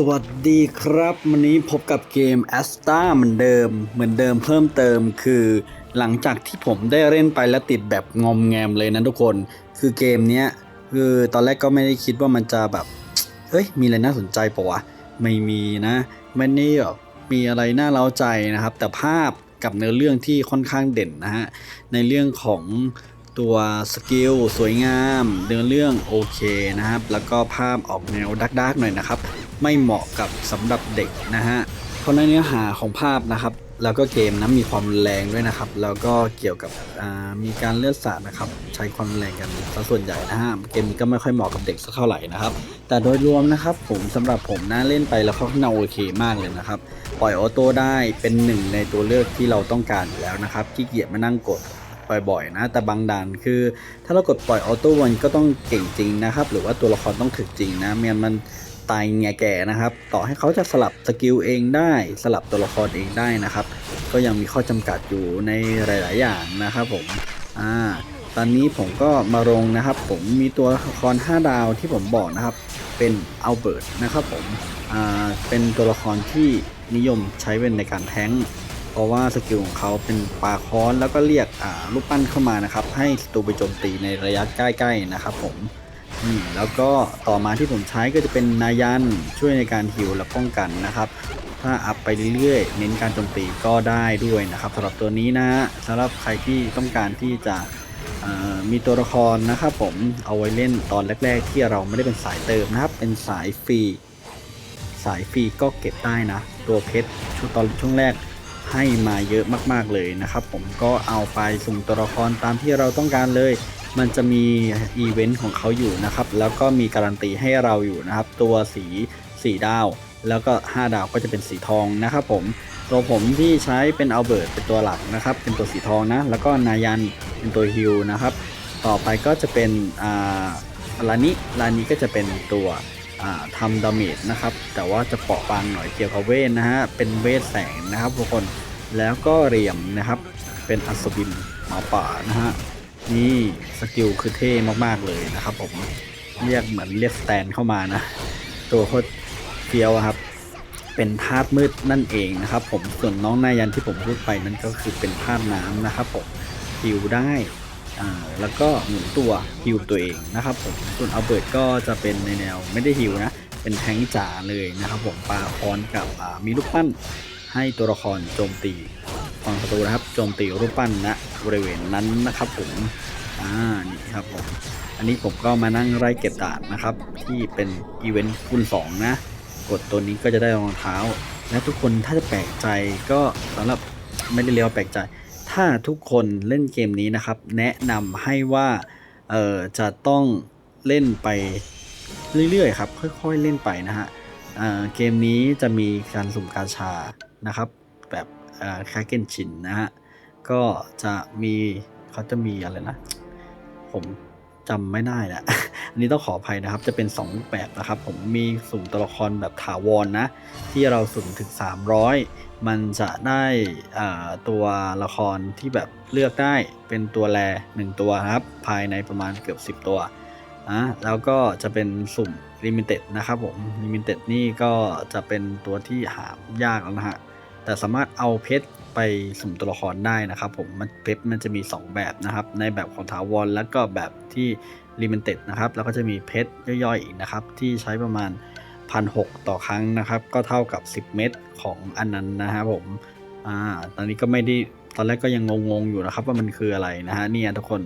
สวัสดีครับ วันนี้พบกับเกม a s t a เหมือนเดิม เหมือนเดิมเพิ่มเติมคือ หลังจากที่ผมได้เล่นไปแล้วติดแบบงอมแงมเลยนะทุกคน คือเกมเนี้ยคือตอนแรกก็ไม่ได้คิดว่ามันจะแบบเฮ้ยมีอะไรน่าสนใจปะวะไม่มีนะไม่ได้แบบมีอะไรน่าเล้าใจนะครับ แต่ภาพกับเนื้อเรื่องที่ค่อนข้างเด่นนะฮะในเรื่องของ ตัวสกิลสวยงามเนื้อเรื่องโอเคนะครับ แล้วก็ภาพออกแนวดักๆหน่อยนะครับ ไม่เหมาะกับสำหรับเด็กนะฮะเพราะในเนื้อหาของภาพนะครับ แล้วก็เกมนะมีความแรงด้วยนะครับ แล้วก็เกี่ยวกับมีการเลือดสาดนะครับ ใช้ความรุนแรงกันซะส่วนใหญ่นะฮะเกมนี้ก็ไม่ค่อยเหมาะกับเด็กสักเท่าไหร่นะครับ แต่โดยรวมนะครับผมสำหรับผมนะเล่นไปแล้วเขาน่าโอเคมากเลยนะครับปล่อยออโต้ได้เป็นหนึ่งในตัวเลือกที่เราต้องการอยู่แล้วนะครับขี้เกียจมานั่งกด บ่อยๆนะ แต่บางด่านคือ ถ้าเรากดปล่อยออโต้มันก็ต้องเก่งจริงนะครับ หรือว่าตัวละครต้องถึกจริงนะเมียนมันตายแงแก่นะครับ ต่อให้เขาจะสลับสกิลเองได้สลับตัวละครเองได้นะครับ ก็ยังมีข้อจำกัดอยู่ในหลาย ๆ อย่างนะครับผมอ่าตอนนี้ผมก็มาลงนะครับ ผมมีตัวละคร 5 ดาวที่ผมบอกนะครับ เป็นอัลเบิร์ตนะครับผมอ่าเป็นตัวละครที่นิยมใช้เป็นในการแท้ง เพราะว่าสกิลของเขาเป็นปาค้อนแล้วก็เรียกอ่าลูกปั้นเข้ามานะครับ ให้ศัตรูไปโจมตีในระยะใกล้ๆนะครับผมแล้วก็ต่อมาที่ผมใช้ก็จะเป็นนายันช่วยในการฮิวและป้องกันนะครับ ถ้าอัพไปเรื่อยๆ เน้นการโจมตีก็ได้ด้วยนะครับสำหรับตัวนี้นะสำหรับใครที่ต้องการที่จะมีตัวละครนะครับผมเอาไว้เล่นตอนแรก ๆ ที่เราไม่ได้เป็นสายเติมนะครับ เป็นสายฟรี สายฟรีก็เก็บได้นะ ตัวเพชรช่วงตอนช่วงแรก ให้มาเยอะมากๆเลยนะครับ ผมก็เอาไปสุ่มตัวละครตามที่เราต้องการเลย มันจะมีอีเวนต์ของเขาอยู่นะครับ แล้วก็มีการันตีให้เราอยู่นะครับ ตัวสี 4 ดาว แล้วก็ 5 ดาวก็จะเป็นสีทองนะครับผมตัวผมที่ใช้เป็นอัลเบิร์ตเป็นตัวหลักนะครับ เป็นตัวสีทองนะ แล้วก็นายันเป็นตัวฮิลนะครับ ต่อไปก็จะเป็นอ่าลานิลานิก็จะเป็นตัว ทำดาเมจนะครับ แต่ว่าจะเปราะบางหน่อยเกี่ยวกับเวทนะฮะ เป็นเวทแสงนะครับทุกคน แล้วก็เรียมนะครับ เป็นอัศวินหมาป่านะฮะ นี่สกิลคือเท่มากๆเลยนะครับผม เรียกเหมือนเรียกสแตนเข้ามานะ ตัวโคตรเฟี้ยวครับ เป็นธาตุมืดนั่นเองนะครับ ผม ส่วนน้องนายันที่ผมพูดไปนั่นก็คือเป็นธาตุน้ำนะครับผมฮิวได้ อ่าแล้วก็หมุนตัวฮิวตัวเองนะครับผมส่วนอัลเบิร์ตก็จะเป็นในแนวไม่ได้ฮิวนะ เป็นแทงจ๋าเลยนะครับผมปาคอนกับมีลูกปั้นให้ตัวละครโจมตีฝั่งศัตรูนะครับโจมตีรูปปั้นณบริเวณนั้นนะครับผมอ่านี่ครับผมอันนี้ผมก็มานั่งไล่เก็บดานนะครับ ที่เป็นอีเวนต์คูณ2นะ กดตัวนี้ก็จะได้รองเท้า และทุกคนถ้าจะแปลกใจก็สำหรับไม่ได้เรียกว่าแปลกใจ ถ้าทุกคนเล่นเกมนี้นะครับ แนะนำให้ว่าเออจะต้องเล่นไปเรื่อยๆครับ ค่อยๆเล่นไปนะฮะเเกมนี้จะมีการสุ่มกาชานะครับ แบบคาเกนชินนะฮะก็จะมีเขาจะมีอะไรนะ ผมจำไม่ได้แหละอันนี้ต้องขออภัยนะครับ จะเป็น 2 แบบนะครับ ผมมีสุ่มตัวละครแบบถาวรนนะ ที่เราสุ่มถึง 300 มันจะได้ตัวละครที่แบบเลือกได้เป็นตัวแร1ตัวครับ ภายในประมาณเกือบ 10 ตัวอะแล้วก็จะเป็นสุ่ม Limited นะครับผม Limited นี่ก็จะเป็นตัวที่หายากแล้วนะฮะแต่สามารถเอาเพชรไปสุ่มตัวละครได้นะครับผมมันเพชรมันจะมี 2 แบบนะครับ ในแบบของถาวรแล้วก็แบบที่ลิมิเต็ดนะครับแล้วก็จะมีเพชรย่อยๆอีกนะครับที่ใช้ประมาณ 1,600 ต่อครั้งนะครับ ก็เท่ากับ 10 เม็ดของอันนั้นนะครับผมอ่าตอนนี้ก็ไม่ได้ตอนแรกก็ยังงงๆอยู่นะครับว่ามันคืออะไรนะฮะเนี่ยทุกคน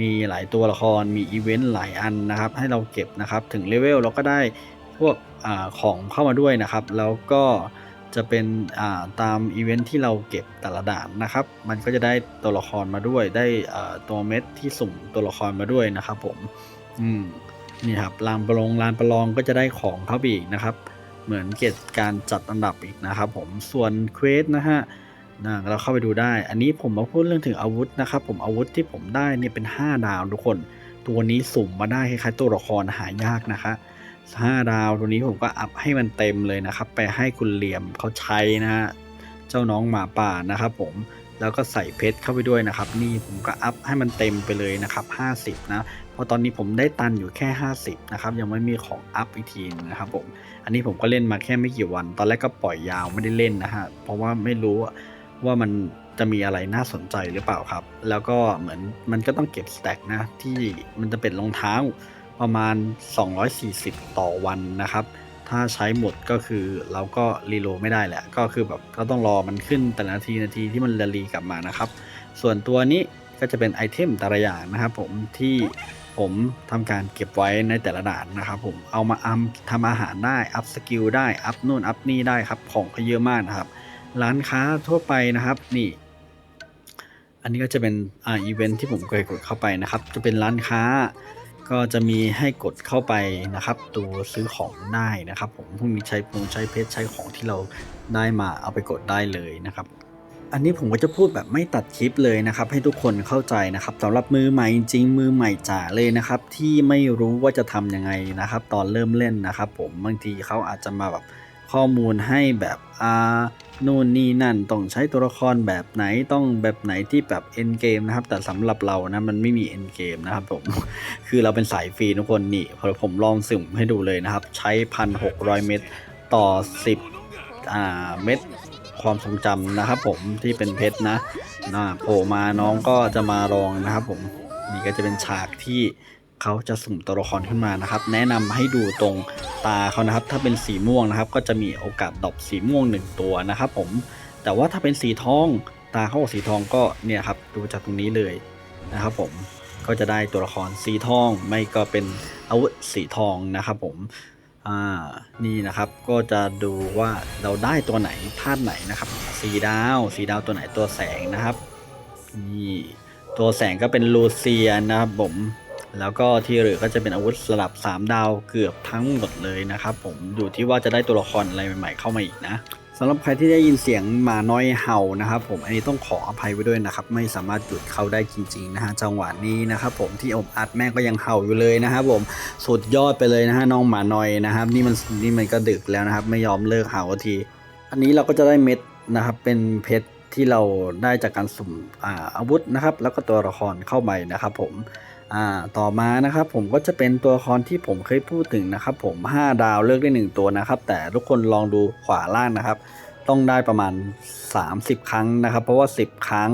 มีหลายตัวละครมีอีเวนต์หลายอันนะครับ ให้เราเก็บนะครับถึงเลเวลเราก็ได้พวกอาของเข้ามาด้วยนะครับ แล้วก็จะเป็นอ่าตามอีเวนท์ที่เราเก็บแต่ละด่านนะครับ มันก็จะได้ตัวละครมาด้วย ได้อ่าตัวเม็ดที่สุ่มตัวละครมาด้วยนะครับผม อืม นี่ครับลานประลองลานประลองก็จะได้ของเข้าไปอีกนะครับ เหมือนเกตการจัดอันดับอีกนะครับ ผมส่วนเควสนะฮะนะเราเข้าไปดูได้ อันนี้ผมมาพูดเรื่องถึงอาวุธนะครับ ผมอาวุธที่ผมได้เนี่ยเป็น 5 ดาวทุกคน ตัวนี้สุ่มมาได้คล้ายๆตัวละครหายากนะคะ5ดาวตัวนี้ผมก็อัพให้มันเต็มเลยนะครับ ไปให้คุณเหลี่ยมเขาใช้นะฮะเจ้าน้องหมาป่านะครับผม แล้วก็ใส่เพชรเข้าไปด้วยนะครับ นี่ผมก็อัพให้มันเต็มไปเลยนะครับ 50 นะเพราะตอนนี้ผมได้ตันอยู่แค่ 50 นะครับ ยังไม่มีของอัพอีกทีนึงนะครับผม อันนี้ผมก็เล่นมาแค่ไม่กี่วัน ตอนแรกก็ปล่อยยาวไม่ได้เล่นนะฮะ เพราะว่าไม่รู้ว่ามันจะมีอะไรน่าสนใจหรือเปล่าครับ แล้วก็เหมือนมันก็ต้องเก็บสแต็กนะ ที่มันจะเป็นรองเท้าประมาณ 240 ต่อวันนะครับ ถ้าใช้หมดก็คือเราก็รีโหลดไม่ได้แหละ ก็คือแบบก็ต้องรอมันขึ้นแต่ละนาทีนาทีที่มันจะรีกลับมานะครับ ส่วนตัวนี้ก็จะเป็นไอเทมแต่ละอย่างนะครับผมที่ผมทำการเก็บไว้ในแต่ละด่านนะครับผมเอามาอัพทำอาหารได้ อัพสกิลได้ อัพนู่นอัพนี่ได้ครับ ของก็เยอะมากนะครับ ร้านค้าทั่วไปนะครับนี่ อันนี้ก็จะเป็นอ่าอีเวนท์ที่ผมเคยกดเข้าไปนะครับ จะเป็นร้านค้า ก็จะมีให้กดเข้าไปนะครับ ตัวซื้อของได้นะครับ ผมพวกนี้ใช้พงใช้เพชรใช้ของที่เราได้มาเอาไปกดได้เลยนะครับอันนี้ผมก็จะพูดแบบไม่ตัดคลิปเลยนะครับ ให้ทุกคนเข้าใจนะครับสำหรับมือใหม่จริงมือใหม่จ๋าเลยนะครับ ที่ไม่รู้ว่าจะทำยังไงนะครับ ตอนเริ่มเล่นนะครับ ผมบางทีเขาอาจจะมาแบบข้อมูลให้แบบอ่า นู่นนี่นั่นต้องใช้ตัวละครแบบไหนต้องแบบไหนที่แบบเอ็นเกมนะครับ แต่สำหรับเรานะมันไม่มีเอ็นเกมนะครับผม คือเราเป็นสายฟรีทุกคนนี่พอผมลองสุ่มให้ดูเลยนะครับ ใช้พันหกร้อยเมตรต่อสิบอ่าเม็ดความทรงจำนะครับผมที่เป็นเพชรนะนะโผล่มาน้องก็จะมาลองนะครับผมนี่ก็จะเป็นฉากที่ เขาจะสุ่มตัวละครขึ้นมานะครับ แนะนำให้ดูตรงตาเขานะครับ ถ้าเป็นสีม่วงนะครับ ก็จะมีโอกาสดอปสีม่วงหนึ่งตัวนะครับ ผมแต่ว่าถ้าเป็นสีทองตาเขาออกสีทองก็เนี่ยครับดูจากตรงนี้เลยนะครับผมก็จะได้ตัวละครสีทองไม่ก็เป็นอาวุธสีทองนะครับ ผมอ่านี่นะครับก็จะดูว่าเราได้ตัวไหนธาตุไหนนะครับ สีดาวสีดาวตัวไหนตัวแสงนะครับนี่ตัวแสงก็เป็นลูเซียนะครับผม แล้วก็ที่เหลือก็จะเป็นอาวุธระดับ 3 ดาวเกือบทั้งหมดเลยนะครับผมอยู่ที่ว่าจะได้ตัวละครอะไรใหม่ๆเข้ามาอีกนะสำหรับใครที่ได้ยินเสียงหมาน้อยเห่านะครับผมอันนี้ต้องขออภัยไว้ด้วยนะครับไม่สามารถหยุดเขาได้จริงๆนะฮะจังหวะนี้นะครับผมที่อบอัดแม่ก็ยังเห่าอยู่เลยนะครับผมสุดยอดไปเลยนะฮะน้องหมาน้อยนะครับนี่มันนี่มันก็ดึกแล้วนะครับไม่ยอมเลิกเห่าที อันนี้เราก็จะได้เม็ดนะครับเป็นเพชรที่เราได้จากการสุ่มอาอาวุธนะครับแล้วก็ตัวละครเข้าไปนะครับผม อ่าต่อมานะครับผมก็จะเป็นตัวละครที่ผมเคยพูดถึงนะครับผม 5 ดาวเลือกได้ 1 ตัวนะครับ แต่ทุกคนลองดูขวาล่างนะครับ ต้องได้ประมาณ 30 ครั้งนะครับ เพราะว่า 10 ครั้ง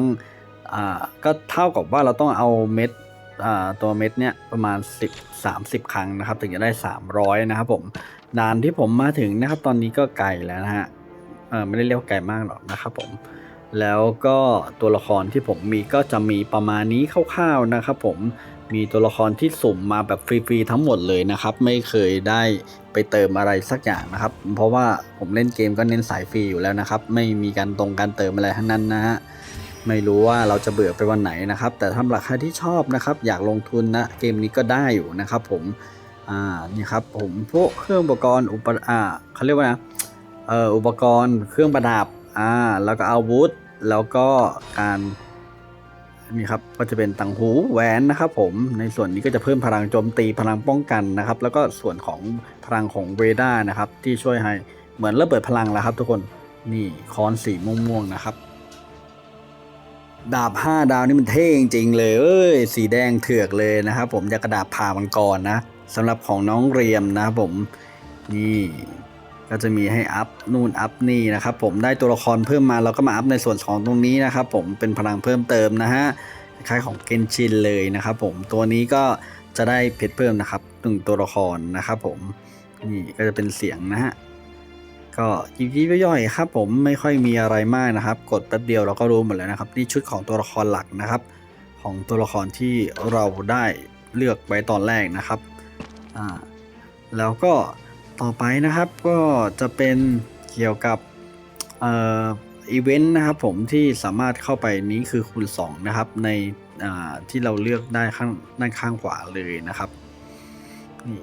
อ่าก็เท่ากับว่าเราต้องเอาเม็ดอ่าตัวเม็ดเนี้ยประมาณ 10 30 ครั้งนะครับ ถึงจะได้ 300 นะครับผมด่านที่ผมมาถึงนะครับ ตอนนี้ก็ไกลแล้วนะฮะเออไม่ได้เรียกว่าไกลมากหรอกนะครับผมแล้วก็ตัวละครที่ผมมีก็จะมีประมาณนี้คร่าวๆนะครับผม มีตัวละครที่สุ่มมาแบบฟรีๆทั้งหมดเลยนะครับ ไม่เคยได้ไปเติมอะไรสักอย่างนะครับ เพราะว่าผมเล่นเกมก็เน้นสายฟรีอยู่แล้วนะครับ ไม่มีการตรงการเติมอะไรทั้งนั้นนะฮะไม่รู้ว่าเราจะเบื่อไปวันไหนนะครับ แต่ถ้าหลักใครที่ชอบนะครับ อยากลงทุนนะเกมนี้ก็ได้อยู่นะครับ ผมอ่านี่ครับผมพวกเครื่องอุปกรณ์อุปอ่าเขาเรียกว่านะเอ่ออุปกรณ์เครื่องประดับอ่าแล้วก็อาวุธ แล้วก็การ นี่ครับก็จะเป็นต่างหูแหวนนะครับผมในส่วนนี้ก็จะเพิ่มพลังโจมตีพลังป้องกันนะครับ แล้วก็ส่วนของพลังของเวด้านะครับที่ช่วยให้เหมือนระเบิดพลังแล้วครับ ทุกคนนี่คอนสีม่วงๆนะครับ ดาบ 5 ดาวนี่มันเท่จริงๆเลยเอ้ยสีแดงเถือกเลยนะครับ ผมจะกระดาบผ่ามังกรนะสำหรับของน้องเรียมนะครับผมนี่ ก็จะมีให้อัพนู่นอัพนี่นะครับผมได้ตัวละครเพิ่มมาเราก็มาอัพในส่วนของตรงนี้นะครับผมเป็นพลังเพิ่มเติมนะฮะคล้ายของเกนชินเลยนะครับผมตัวนี้ก็จะได้เพชรเพิ่มนะครับหนึ่งตัวละครนะครับผมนี่ก็จะเป็นเสียงนะฮะก็ยิบยิบย่อยๆครับผมไม่ค่อยมีอะไรมากนะครับ กดแป๊บเดียวเราก็รู้หมดแล้วนะครับนี่ชุดของตัวละครหลักนะครับ ของตัวละครที่เราได้เลือกไว้ตอนแรกนะครับอ่าแล้วก็ ต่อไปนะครับก็จะเป็นเกี่ยวกับอีเวนต์นะครับผมที่สามารถเข้าไปนี้คือคูณ2นะครับในที่เราเลือกได้ข้างด้านข้างขวาเลยนะครับนี่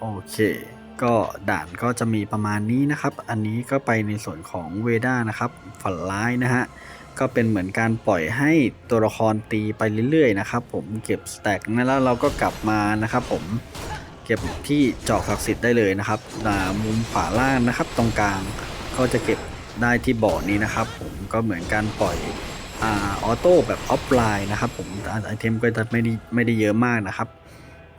โอเค ก็ด่านก็จะมีประมาณนี้นะครับ อันนี้ก็ไปในส่วนของเวด้านะครับฝันร้ายนะฮะก็เป็นเหมือนการปล่อยให้ตัวละครตีไปเรื่อยๆนะครับ ผมเก็บสแต็กนะแล้วเราก็กลับมานะครับผม เก็บที่เจอกศักดิ์สิทธิ์ได้เลยนะครับอ่ามุมขวาล่างนะครับ ตรงกลางก็จะเก็บได้ที่บ่อนี้นะครับ ผมก็เหมือนการปล่อยอออโต้แบบออฟไลน์นะครับ ผมไอเทมก็จะไม่ได้ไม่ได้เยอะมากนะครับ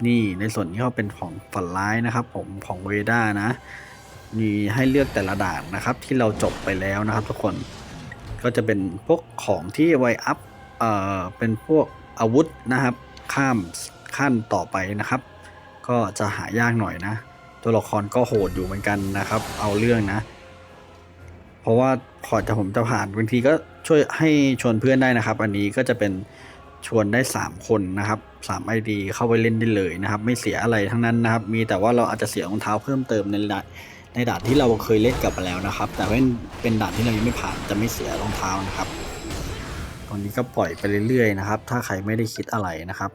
นี่ในส่วนที่เขาเป็นของฝันร้ายนะครับ ผมของเวด้านะมีให้เลือกแต่ละด่านนะครับ ที่เราจบไปแล้วนะครับ ทุกคนก็จะเป็นพวกของที่ไวอัพเอ่อเป็นพวกอาวุธนะครับ ข้ามขั้นต่อไปนะครับ ก็จะหายากหน่อยนะ ตัวละครก็โหดอยู่เหมือนกันนะครับ เอาเรื่องนะ เพราะว่าพอจะผมจะผ่านบางทีก็ช่วยให้ชวนเพื่อนได้นะครับ อันนี้ก็จะเป็นชวนได้ 3 คนนะครับ3 ID เข้าไปเล่นได้เลยนะครับ ไม่เสียอะไรทั้งนั้นนะครับ มีแต่ว่าเราอาจจะเสียรองเท้าเพิ่มเติมในด่านในด่านที่เราเคยเล่นกลับมาแล้วนะครับ แต่เป็นเป็นด่านที่เรายังไม่ผ่านจะไม่เสียรองเท้านะครับตอนนี้ก็ปล่อยไปเรื่อยๆนะครับ ถ้าใครไม่ได้คิดอะไรนะครับ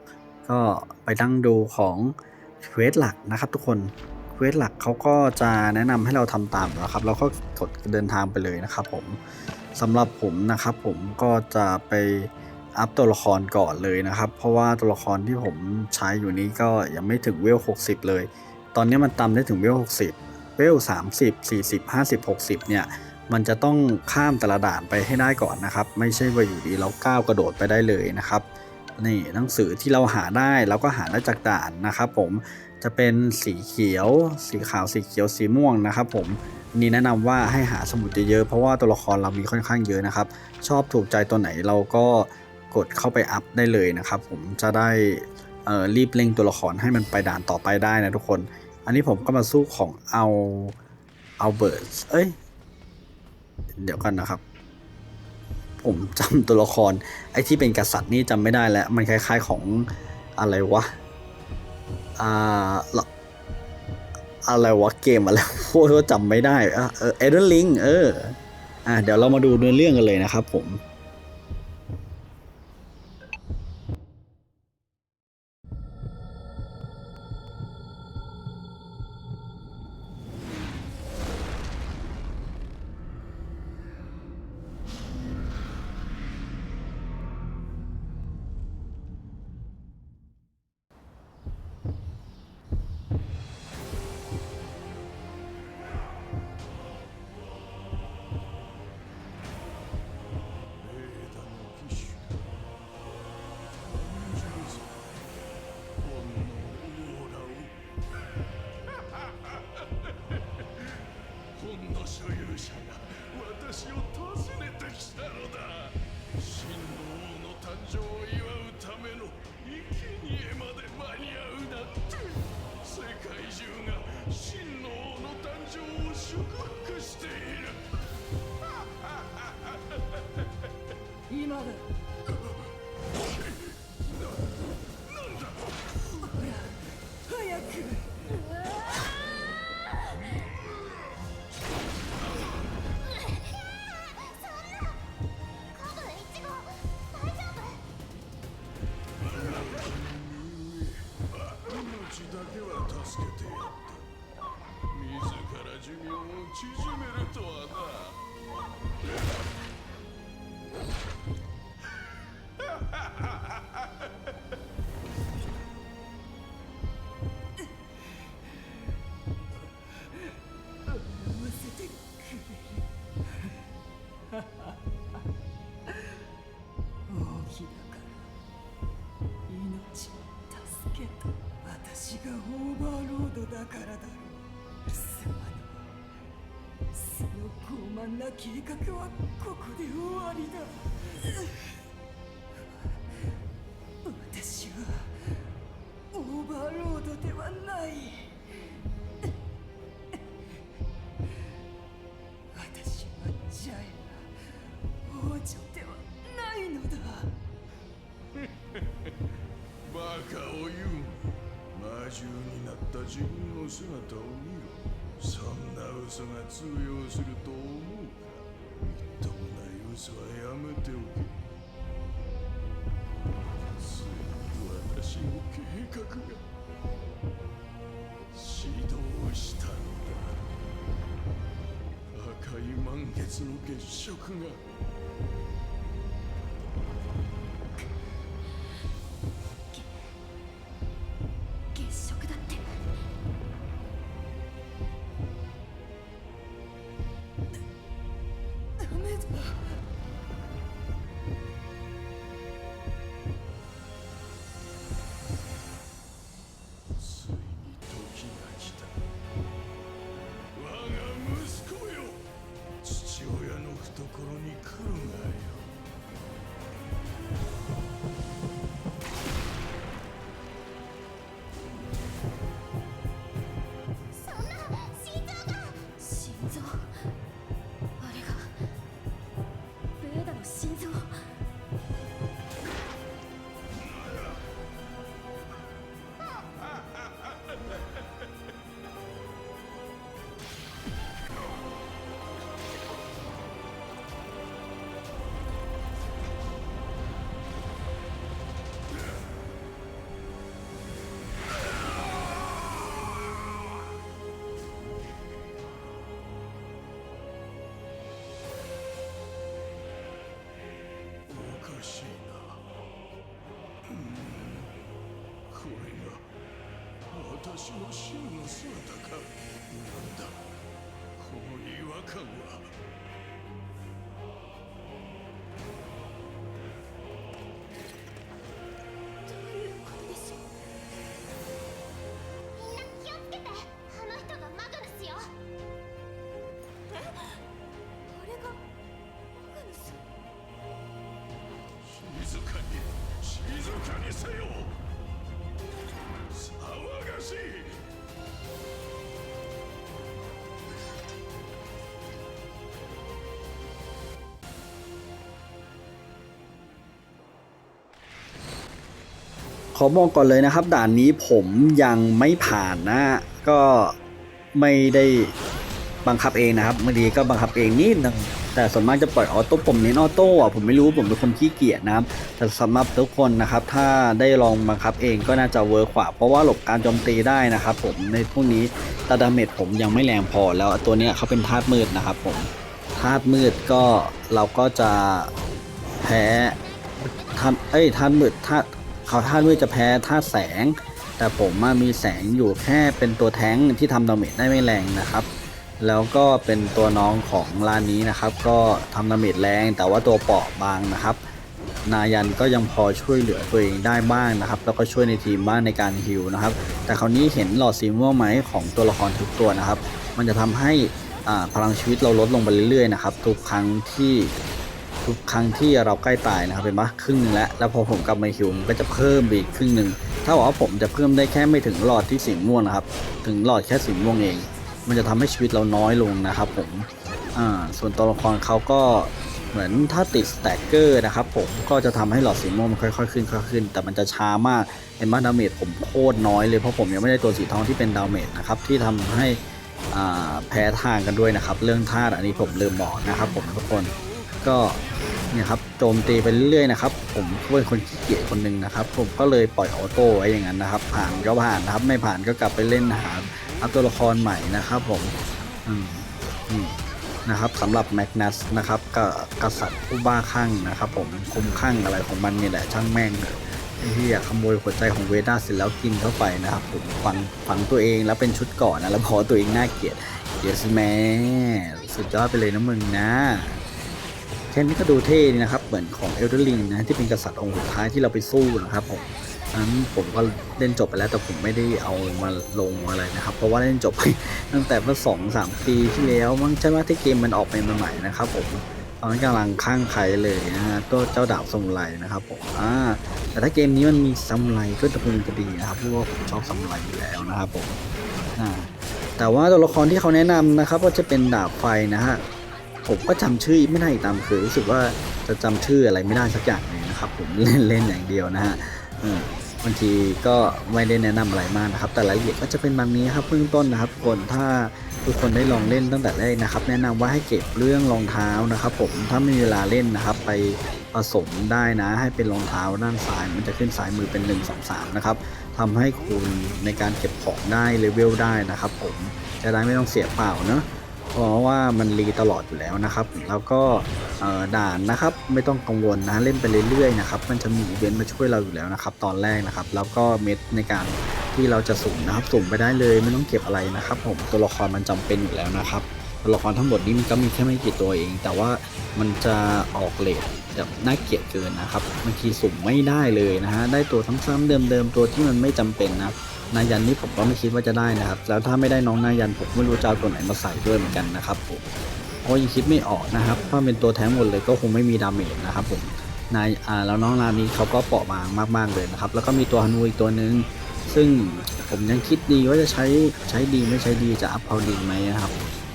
ก็ไปตั้งดูของ เควสหลักนะครับทุกคนเควสหลักเขาก็จะแนะนำให้เราทำตามนะครับแล้วก็กดเดินทางไปเลยนะครับผมสำหรับผมนะครับผมก็จะไปอัพตัวละครก่อนเลยนะครับ เพราะว่าตัวละครที่ผมใช้อยู่นี้ก็ยังไม่ถึงเวล 60 เลย ตอนนี้มันต่ำได้ถึงเวล 60 เวล 30 40 50 60 เนี่ย มันจะต้องข้ามแต่ละด่านไปให้ได้ก่อนนะครับ ไม่ใช่ว่าอยู่ดีเราก้าวกระโดดไปได้เลยนะครับ นี่หนังสือที่เราหาได้เราก็หาได้จากด่านนะครับผมจะเป็นสีเขียว สีขาวสีเขียวสีม่วงนะครับผมนี่แนะนำว่าให้หาสมุดเยอะๆเพราะว่าตัวละครเรามีค่อนข้างเยอะนะครับ ชอบถูกใจตัวไหนเราก็กดเข้าไปอัพได้เลยนะครับ ผมจะได้เอ่อรีบเร่งตัวละครให้มันไปด่านต่อไปได้นะทุกคน อันนี้ผมก็มาสู้ของเอาเอาเบิร์ดเอ้ย เดี๋ยวกันนะครับ ผมจำตัวละคร ไอ้ที่เป็นกษัตริย์นี่จำไม่ได้แล้ว มันคล้าย ๆของอะไรวะ อ่าอะไรวะเกมอะไรโคตรจำไม่ได้เออเอเดนลิงเอออ่าเดี๋ยวเรามาดูเนื้อเรื่องกันเลยนะครับผม 計画はここで終わりだ。私はオーバーロードではない。私はジャエラ王女ではないのだ。バカを言う魔獣になった自分の姿を見ろ。そんな嘘が通用するとやめておけついに私の計画が始動したのだ。赤い満月の月食が私の真の姿か。なんだこの違和感は。 อบอกก่อนเลยนะครับ ด่านนี้ผมยังไม่ผ่านนะ ก็ไม่ได้บังคับเองนะครับบางทีก็บังคับเองนิดนึงแต่ส่วนมากจะปล่อยออโต้ผมเน้นออโต้อะผมไม่รู้ผมเป็นคนขี้เกียจนะครับแต่สำหรับทุกคนนะครับถ้าได้ลองบังคับเองก็น่าจะเวิร์กกว่า เพราะว่าหลบการโจมตีได้นะครับ ผมในพวกนี้แตาดาเมจผมยังไม่แรงพอ แล้วตัวนี้เขาเป็นธาตุมืดนะครับ ผมธาตุมืดก็เราก็จะแพ้ธาตุเอ้ยธาตุมืดธาตุ เขาธาตุมืดจะแพ้ธาตุแสง แต่ผมมีแสงอยู่แค่เป็นตัวแท้งที่ทำดาเมจได้ไม่แรงนะครับ แล้วก็เป็นตัวน้องของร้านนี้นะครับ ก็ทำดาเมจแรงแต่ว่าตัวเปราะบางนะครับ นายันก็ยังพอช่วยเหลือตัวเองได้บ้างนะครับ แล้วก็ช่วยในทีมบ้างในการฮิลนะครับ แต่คราวนี้เห็นหลอดสีม่วงไหมของตัวละครทุกตัวนะครับ มันจะทำให้พลังชีวิตเราลดลงไปเรื่อยๆนะครับทุกครั้งที่ ทุกครั้งที่เราใกล้ตายนะครับเป็นปะครึ่งหนึงแล้วแล้วพอผมกลับมาฮิลมันก็จะเพิ่มอีกครึ่งหนึ่งถ้าบอกว่าผมจะเพิ่มได้แค่ไม่ถึงหลอดที่สีม่วงนะครับ ถึงหลอดแค่สีม่วงเอง มันจะทำให้ชีวิตเราน้อยลงนะครับผมอ่าส่วนตัวละครเขาก็เหมือนถ้าติดสแต็กเกอร์นะครับผมก็จะทำให้หลอดสีม่วงมันค่อยๆขึ้นค่อยๆขึ้น แต่มันจะช้ามากเห็นว่าดาเมจผมโคตรน้อยเลยเพราะผมยังไม่ได้ตัวสีทองที่เป็นดาเมจนะครับที่ทำให้แพ้ทางกันด้วยนะครับ เรื่องธาตุอันนี้ผมลืมบอกนะครับผมทุกคน ก็เนี่ยครับโจมตีไปเรื่อยๆนะครับ ผมเป็นคนขี้เกียจคนหนึ่งนะครับ ผมก็เลยปล่อยออโต้ไว้อย่างนั้นนะครับ ผ่านก็ผ่านนะครับ ไม่ผ่านก็กลับไปเล่นหาอัพตัวละครใหม่นะครับ ผมอืมอืมนะครับสำหรับแมกนัสนะครับกับกษัตริย์ผู้บ้าคลั่งนะครับ ผมคุ้มคลั่งอะไรของมันนี่แหละช่างแม่งไอ้ที่ขโมยหัวใจของเวด้าเสร็จแล้วกินเข้าไปนะครับผมฝังฝังตัวเองแล้วเป็นชุดก่อนนะแล้วพอตัวเองน่าเกลียดเยสแม่สุดยอดไปเลยนะมึงนะ แค่นี้ก็ดูเท่ดีนะครับ เหมือนของเอลเดอร์ลิงนะที่เป็นกษัตริย์องค์สุดท้ายที่เราไปสู้นะครับผมนั้นผมก็เล่นจบไปแล้วแต่ผมไม่ได้เอามาลงอะไรนะครับ เพราะว่าเล่นจบไปตั้งแต่เมื่อสองสามปีที่แล้วมั้งใช่ไหมที่เกมมันออกไปใหม่ๆนะครับผมตอนนั้กำลังข้างใครเลยนะฮะตัวเจ้าดาบสมุไรนะครับผมอ่าแต่ถ้าเกมนี้มันมีซามูไรก็จะเป็นจะดีนะครับเพราะว่าผมชอบซามูไรอยู่แล้วนะครับผมอ่าแต่ว่าตัวละครที่เขาแนะนำนะครับ ก็จะเป็นดาบไฟนะฮะ ผมก็จำชื่อไม่ได้ตามคือรู้สึกว่าจะจำชื่ออะไรไม่ได้สักอย่างเลยนะครับ ผมเล่นเล่นอย่างเดียวนะฮะบางทีก็ไม่ได้แนะนำอะไรมากนะครับ แต่รายละเอียดก็จะเป็นแบบนี้ครับเบื้องต้นนะครับทุกคนถ้าทุกคนได้ลองเล่นตั้งแต่แรกนะครับ แนะนำว่าให้เก็บเรื่องรองเท้านะครับ ผมถ้าไม่มีเวลาเล่นนะครับ ไปผสมได้นะ ให้เป็นรองเท้าด้านซ้ายมันจะขึ้นซ้ายมือเป็น 1 2 3 นะครับทำให้คุณในการเก็บของได้เลเวลได้นะครับ ผมจะได้ไม่ต้องเสียเปล่าเนอะ เพราะว่ามันรีตลอดอยู่แล้วนะครับ แล้วก็ด่านนะครับไม่ต้องกังวลนะเล่นไปเรื่อยๆนะครับมันจะมีอีเวนต์มาช่วยเราอยู่แล้วนะครับ ตอนแรกนะครับ แล้วก็เม็ดในการที่เราจะสุ่มนะครับสุ่มไปได้เลยไม่ต้องเก็บอะไรนะครับ ผมตัวละครมันจำเป็นอยู่แล้วนะครับตัวละครทั้งหมดนี้มันก็มีแค่ไม่กี่ตัวเอง แต่ว่ามันจะออกเลทแบบน่าเกลียดเกินนะครับบางทีสุ่มไม่ได้เลยนะฮะได้ตัวซ้ำๆเดิมๆตัวที่มันไม่จำเป็นนะครับ นายันนี่ผมก็ไม่คิดว่าจะได้นะครับ แล้วถ้าไม่ได้น้องนายันผมไม่รู้จะเอาตัวไหนมาใส่ด้วยเหมือนกันนะครับผมเพราะยังคิดไม่ออกนะครับ ถ้าเป็นตัวแท้งหมดเลยก็คงไม่มีดาเมจนะครับผมนายอ่าแล้วน้องรามนี้เขาก็เปราะบางมาก ๆเลยนะครับ แล้วก็มีตัวฮันูอีกตัวหนึ่งซึ่งผมยังคิดดีว่าจะใช้ใช้ดีไม่ใช้ดีจะอัพเอาดีไหมนะครับ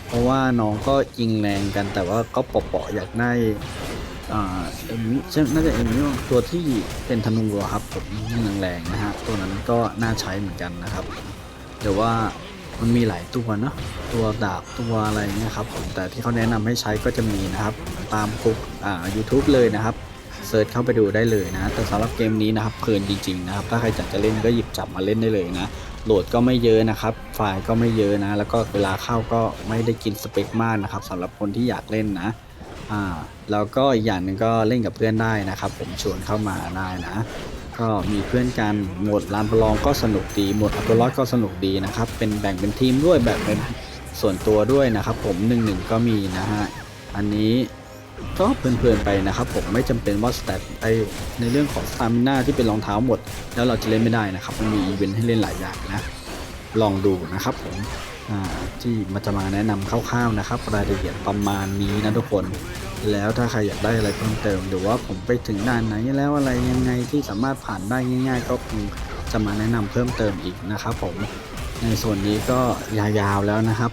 เพราะว่าน้องก็ยิงแรงกันแต่ว่าก็เปาะๆอยากได้ อ่าเอ็มมิใช่น่าจะเอ็มมิตัวที่เป็นธนูครับผมยิงแรงๆนะฮะตัวนั้นก็น่าใช้เหมือนกันนะครับแต่ว่ามันมีหลายตัวเนอะตัวดาบตัวอะไรเงี้ยครับผมแต่ที่เขาแนะนำให้ใช้ก็จะมีนะครับ ตามคุกอ่า YouTube เลยนะครับเซิร์ชเข้าไปดูได้เลยนะ แต่สำหรับเกมนี้นะครับเพลินจริงๆนะครับ ถ้าใครอยากจะเล่นก็หยิบจับมาเล่นได้เลยนะ โหลดก็ไม่เยอะนะครับ ไฟล์ก็ไม่เยอะนะ แล้วก็เวลาเข้าก็ไม่ได้กินสเปคมากนะครับสำหรับคนที่อยากเล่นนะ อ่าแล้วก็อีกอย่างหนึ่งก็เล่นกับเพื่อนได้นะครับ ผมชวนเข้ามาได้นะ ก็มีเพื่อนกันหมดลานประลองก็สนุกดีหมดอัลตัวรอดก็สนุกดีนะครับ เป็นแบ่งเป็นทีมด้วยแบ่งเป็นส่วนตัวด้วยนะครับ ผมหนึ่งหนึ่งก็มีนะฮะอันนี้ก็เพลินๆไปนะครับผมไม่จำเป็นว่าสแตทไอในเรื่องของสตามิน่าที่เป็นรองเท้าหมด แล้วเราจะเล่นไม่ได้นะครับ มันมีอีเวนต์ให้เล่นหลายอย่างนะ ลองดูนะครับผม ที่มันจะมาแนะนำคร่าวๆนะครับ รายละเอียดประมาณนี้นะทุกคน แล้วถ้าใครอยากได้อะไรเพิ่มเติม หรือว่าผมไปถึงด่านไหนแล้วอะไรยังไงที่สามารถผ่านได้ง่าย ๆ ก็คงจะมาแนะนำเพิ่มเติมอีกนะครับผมในส่วนนี้ก็ยาวๆแล้วนะครับ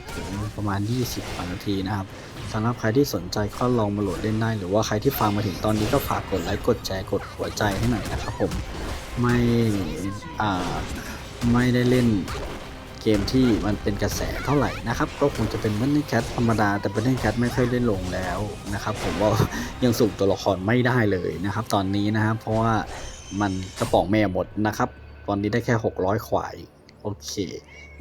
ประมาณ 20กว่านาทีนะครับสำหรับใครที่สนใจก็ลองมาโหลดเล่นได้ หรือว่าใครที่ฟังมาถึงตอนนี้ก็ฝากกดไลค์กดแชร์กดหัวใจให้หน่อยนะครับผมไม่อ่าไม่ได้เล่น เกมที่มันเป็นกระแสเท่าไหร่นะครับ ก็คงจะเป็นเบนเนแคทธรรมดา แต่เบนเนแคทไม่ค่อยได้ลงแล้วนะครับ ผมว่ายังสุ่มตัวละครไม่ได้เลยนะครับ ตอนนี้นะครับเพราะว่ามันกระป๋องแม่หมดนะครับ ตอนนี้ได้แค่ 600 ขวายโอเค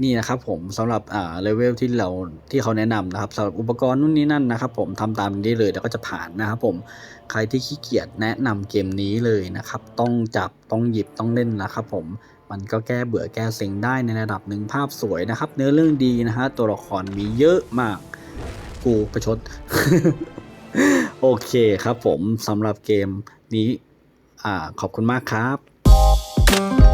นี่นะครับผมสำหรับอ่าเลเวลที่เราที่เขาแนะนำนะครับสำหรับอุปกรณ์นู่นนี่นั่นนะครับ ผมทำตามนี้เลยแล้วก็จะผ่านนะครับ ผมใครที่ขี้เกียจแนะนำเกมนี้เลยนะครับ ต้องจับต้องหยิบต้องเล่นนะครับ ผม มันก็แก้เบื่อแก้เซ็งได้ในระดับหนึ่งภาพสวยนะครับ เนื้อเรื่องดีนะฮะตัวละครมีเยอะมาก กูประชด โอเคครับผมสำหรับเกมนี้ อ่าขอบคุณมากครับ